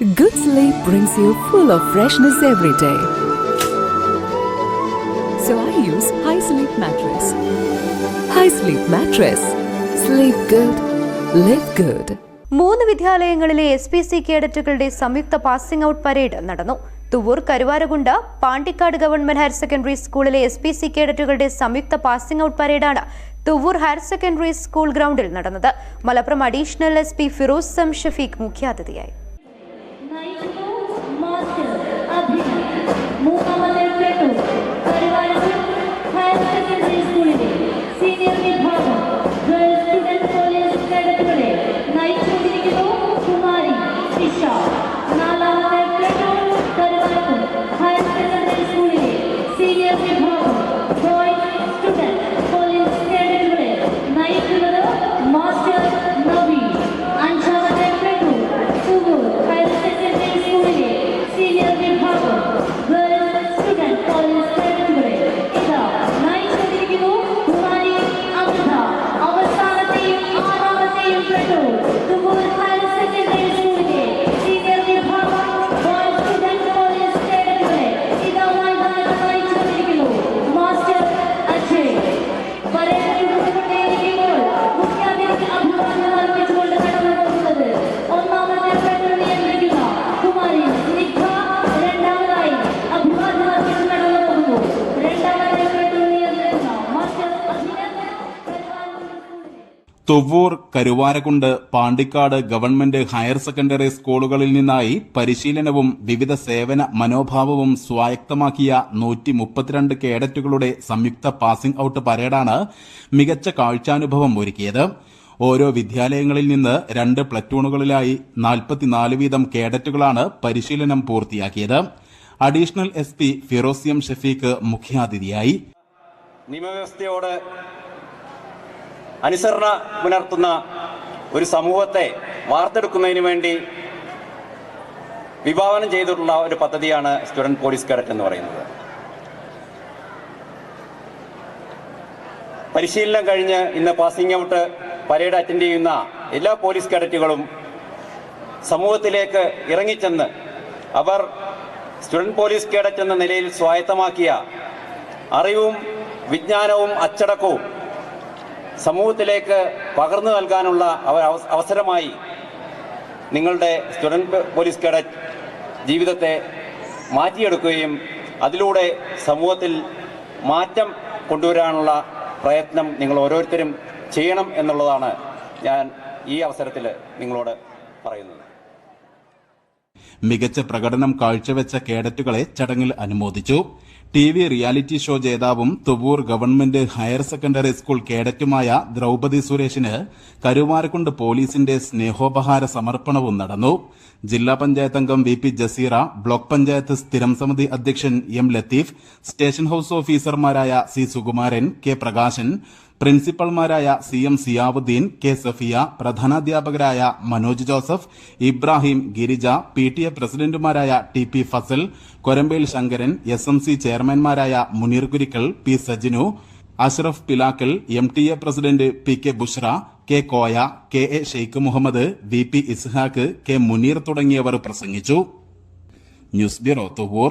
Good sleep brings you full of freshness every day. So I use High Sleep Mattress. High Sleep Mattress. Sleep good. Live good. മൂന്ന് വിദ്യാലയങ്ങളിലെ S P C കേഡറ്റുകളുടെ സംയുക്ത passing out parade നടന്നു Thuvvur Karuvarakundu Pandikkad government higher secondary സ്കൂളിലെ S P C കേഡറ്റുകളുടെ സംയുക്ത passing out പരേഡാണ് Thuvur higher secondary school ഗ്രൗണ്ടിൽ നടന്നത് Malappuram additional S P Firos some Shafeeq മുഖ്യാതിഥിയായി नाइट को मास्टर अभी Mumbai Thuvvur Karuvarakundu Pandikkad government higher secondary സ്കൂളുകളിൽ നിന്നായി പരിശീലനവും വിവിധ സേവന മനോഭാവവും സ്വായക്തമാക്കിയ നൂറ്റി മുപ്പത്തിരണ്ട് കേഡറ്റുകളുടെ സംയുക്ത പാസിംഗ് ഔട്ട് പരേഡാണ് മികച്ച കാഴ്ചാനുഭവം ഒരുക്കിയത്. ഓരോ വിദ്യാലയങ്ങളിൽ നിന്ന് രണ്ട് പ്ലറ്റൂണുകളിലായി നാൽപ്പത്തിനാല് വീതം കേഡറ്റുകളാണ് പരിശീലനം പൂർത്തിയാക്കിയത്. അഡീഷണൽ എസ് പി ഫിറോസിയം ഷഫീഖ് മുഖ്യാതിഥിയായി. അനുസരണ പുലർത്തുന്ന ഒരു സമൂഹത്തെ വാർത്തെടുക്കുന്നതിന് വേണ്ടി വിഭാവനം ചെയ്തിട്ടുള്ള ഒരു പദ്ധതിയാണ് സ്റ്റുഡന്റ് പോലീസ് കേഡറ്റ് എന്ന് പറയുന്നത്. പരിശീലനം കഴിഞ്ഞ് ഇന്ന് പാസിംഗ് ഔട്ട് പരേഡ് അറ്റൻഡ് ചെയ്യുന്ന എല്ലാ പോലീസ് കേഡറ്റുകളും സമൂഹത്തിലേക്ക് ഇറങ്ങിച്ചെന്ന് അവർ സ്റ്റുഡന്റ് പോലീസ് കേഡറ്റ് എന്ന നിലയിൽ സ്വായത്തമാക്കിയ അറിവും വിജ്ഞാനവും അച്ചടക്കവും സമൂഹത്തിലേക്ക് പകർന്നു നൽകാനുള്ള അവ- അവ- അവസരമായി നിങ്ങളുടെ സ്റ്റുഡന്റ് പോലീസ് കേഡറ്റ് ജീവിതത്തെ മാറ്റിയെടുക്കുകയും അതിലൂടെ സമൂഹത്തിൽ മാറ്റം കൊണ്ടുവരാനുള്ള പ്രയത്നം നിങ്ങൾ ഓരോരുത്തരും ചെയ്യണം എന്നുള്ളതാണ് ഞാൻ ഈ അവസരത്തിൽ നിങ്ങളോട് പറയുന്നത്. മികച്ച പ്രകടനം കാഴ്ചവെച്ച കേഡറ്റുകളെ ചടങ്ങിൽ അനുമോദിച്ചു. T V reality show ജേതാവും Thuvvur government higher secondary school കേഡറ്റുമായ Draupadi സുരേഷിന് കരുവാരക്കുണ്ട് പോലീസിന്റെ സ്നേഹോപഹാര സമർപ്പണവും നടന്നു. ജില്ലാ പഞ്ചായത്ത് അംഗം V P Jaseera block panchayat സ്ഥിരം സമിതി അധ്യക്ഷൻ എം ലത്തീഫ് സ്റ്റേഷൻ ഹൌസ് ഓഫീസർമാരായ C Sukumaran K Prakashan പ്രിൻസിപ്പൽമാരായ C M Ziyauddin K Safiya പ്രധാനാധ്യാപകരായ Manoj Joseph Ibrahim Girija P T A പ്രസിഡന്റുമാരായ T P Fasal Korambayil Sankaran S M C ചെയർമാൻമാരായ Muneer Gurikkal P Sajinu Ashraf Pilakkal M T A president P K Bushra K Koya K A Sheikh Muhammad V P Ishaq K Muneer തുടങ്ങിയവർ പ്രസംഗിച്ചു. News bureau Thuvvur